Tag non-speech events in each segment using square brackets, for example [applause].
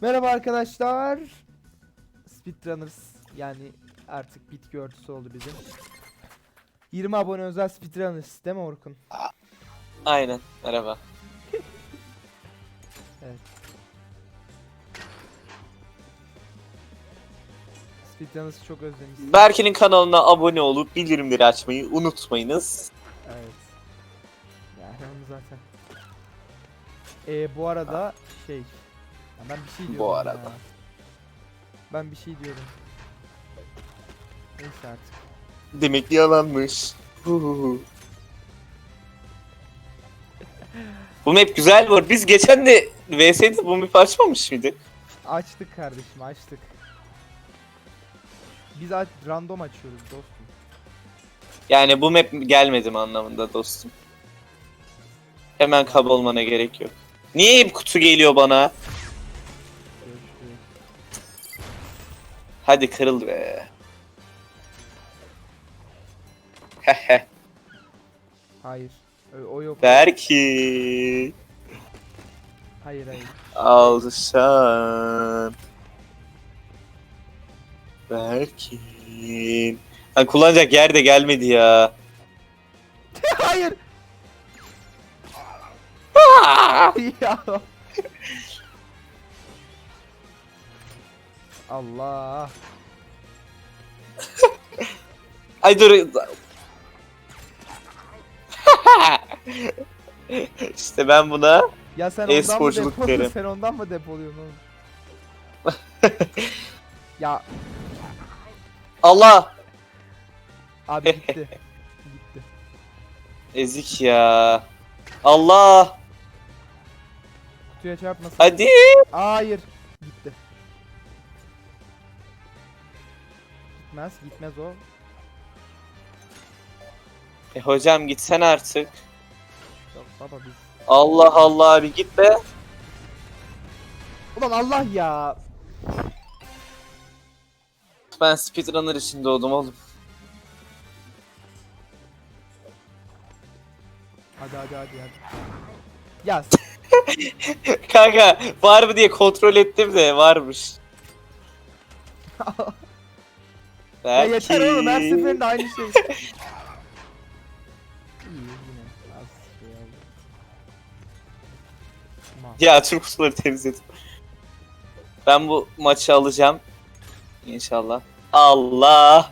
Merhaba arkadaşlar. Speedrunners yani artık bitki örtüsü oldu bizim. 20 abone özel Speedrunners değil mi Orkun? Aynen. Merhaba. [laughs] Speedrunners'ı çok özlemiştim. Berke'nin kanalına abone olup bildirimleri açmayı unutmayınız. Evet. Yani onu zaten. Ee, bu arada şey. Ya ben bir şey Bu diyordum arada. ya. Ben bir şey diyordum. Neyse artık. Demek ki yalanmış. [laughs] Bu map güzel var. Biz geçen de VS'de bu map açmamış mıydık? Açtık kardeşim açtık. Biz aç random açıyoruz dostum. Yani bu map gelmedi mi anlamında dostum. Hemen kaba olmana gerek yok. Niye hep kutu geliyor bana? Hadi kırıl be. Hehe. [laughs] Hayır. O, o yok. Berki. Hayır hayır. Alışan. Berkin. Ha, kullanacak yer de gelmedi ya. [laughs] hayır. [laughs] ya. Allah. [laughs] Ay dur. [laughs] işte ben buna Ya sen ondan mı E-sporculuk depoluyorsun? derim. Sen ondan mı depoluyorsun oğlum? [laughs] ya Allah abi gitti. gitti. ezik ya. Allah Kutuya çarpmasın. hadi. Hayır. Gitti. Gitmez, gitmez o. E, hocam gitsen artık. Yok baba biz. Allah Allah bir git be. Ulan Allah ya. Ben speedrunner için doğdum oğlum. Hadi hadi hadi hadi. Ya [laughs] Kanka var mı diye kontrol ettim de varmış. [laughs] Ya yeter oğlum her seferinde aynı şey. Şey. [laughs] Ya tüm kutuları temizledim. Ben bu maçı alacağım. İnşallah. Allah.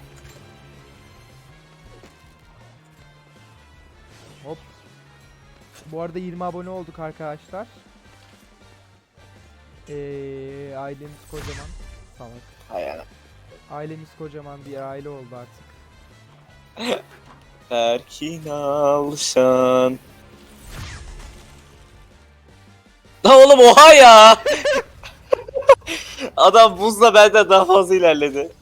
Hop. Bu arada 20 abone olduk arkadaşlar. Ee, ailemiz kocaman. Salak. Hay ana. Ailemiz kocaman bir aile oldu artık. Berkin alışan. Lan oğlum oha ya. [laughs] Adam buzla benden daha fazla ilerledi.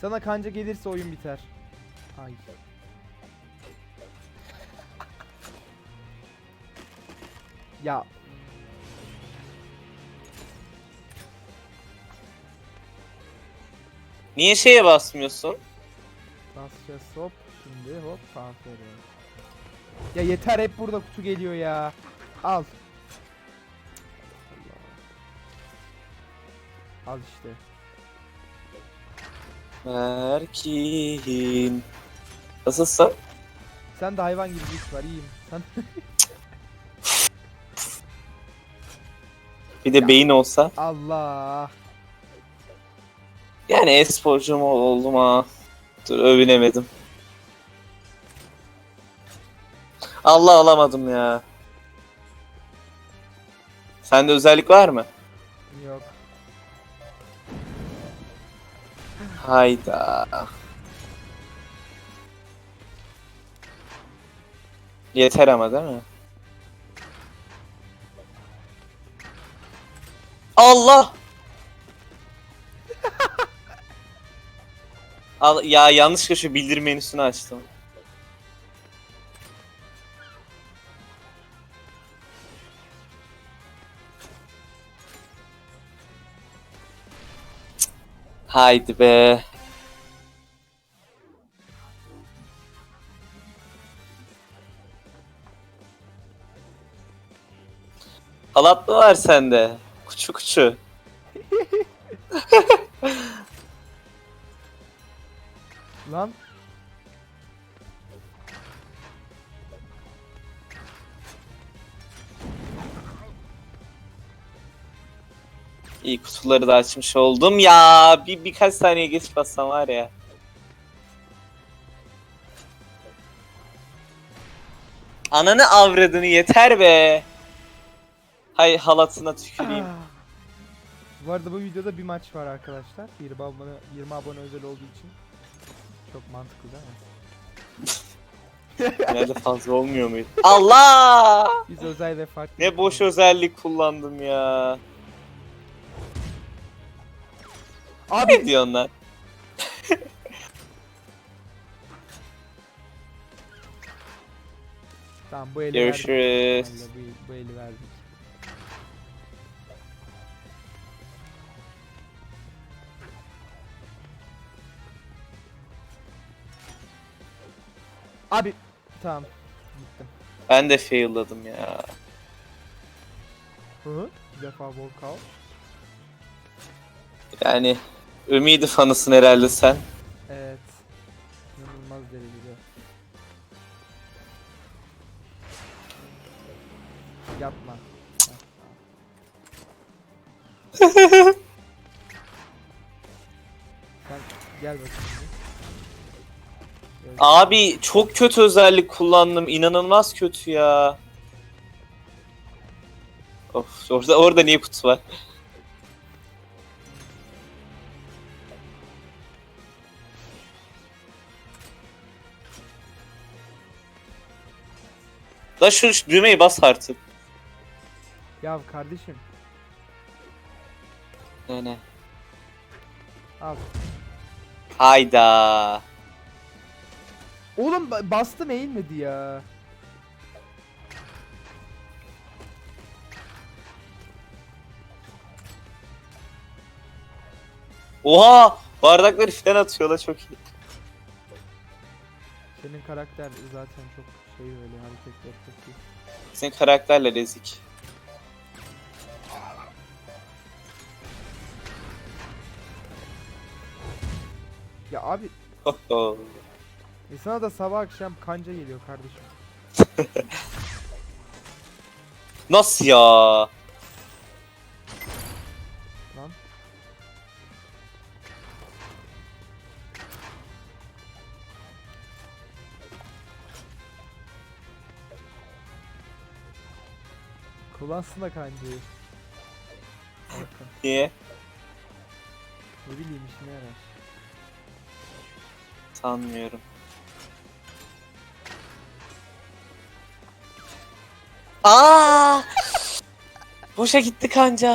Sana kanca gelirse oyun biter. Ay. Ya Niye şeye basmıyorsun? basacağız hop şimdi hop aferin. Ya yeter hep burada kutu geliyor ya. Al. Al işte. Berkin. Nasılsın? Sen de hayvan gibi güç var iyiyim. Sen Bir de beyin olsa. Allah. Yani e-sporcu mu oldum ha. Dur övünemedim. Allah alamadım ya. Sende özellik var mı? Yok. Hayda. Yeter ama değil mi? Allah! Al, ya yanlışlıkla şu bildirim menüsünü açtım. Haydi be. Halat mı var sende? Kuçu kuçu. [laughs] Lan İyi kutuları da açmış oldum ya. Bir birkaç saniye geç bassam var ya. Ananı avradını yeter be. Hay halatına tüküreyim. Ah. Bu arada bu videoda bir maç var arkadaşlar. 20 abone, 20 abone özel olduğu için. Çok mantıklı değil mi? [laughs] Nerede fazla olmuyor muydu? Allah! Biz özel ve farklı. Ne boş özellik kullandım ya. Abi Ne diyorsun lan? tamam bu eli Görüşürüz. verdik. Bu, bu eli verdik. Abi tamam gittim. Ben de failladım ya. Hı hı. Bir defa walkout. Yani ümidi fanısın herhalde sen. Evet. İnanılmaz derecede. Yapma. [laughs] Sen gel bakayım. Abi çok kötü özellik kullandım. İnanılmaz kötü ya. Of orada orada niye kutu var? La şu, şu düğmeyi bas artık. Ya kardeşim Ne ne? al. Hayda. Oğlum ba- bastım eğilmedi ya. Oha! Bardakları falan atıyor la çok iyi. Senin karakter zaten çok şey öyle hareketler çok iyi. Senin karakterle rezik. Ya abi. İnsana da sabah akşam kanca geliyor kardeşim. [laughs] Nasıl ya? Lan. Kullansın da kancayı. Bakın, Niye? ne bileyim işine yarar. Sanmıyorum. Aa! Boşa gitti kanca.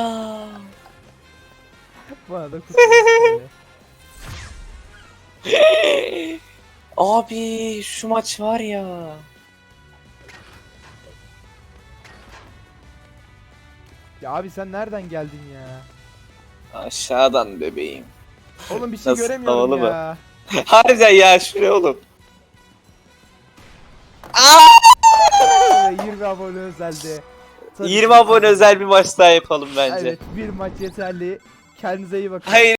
Bana da [laughs] Abi şu maç var ya. Ya abi sen nereden geldin ya? Aşağıdan bebeğim. Oğlum bir şey Nasıl, göremiyorum havalı mı? ya. [laughs] Harbiden ya şuraya oğlum. Aa! 20 abone özelde. Tabii 20 ki- abone özel bir maç daha yapalım bence. Evet bir maç yeterli. Kendinize iyi bakın. Hayır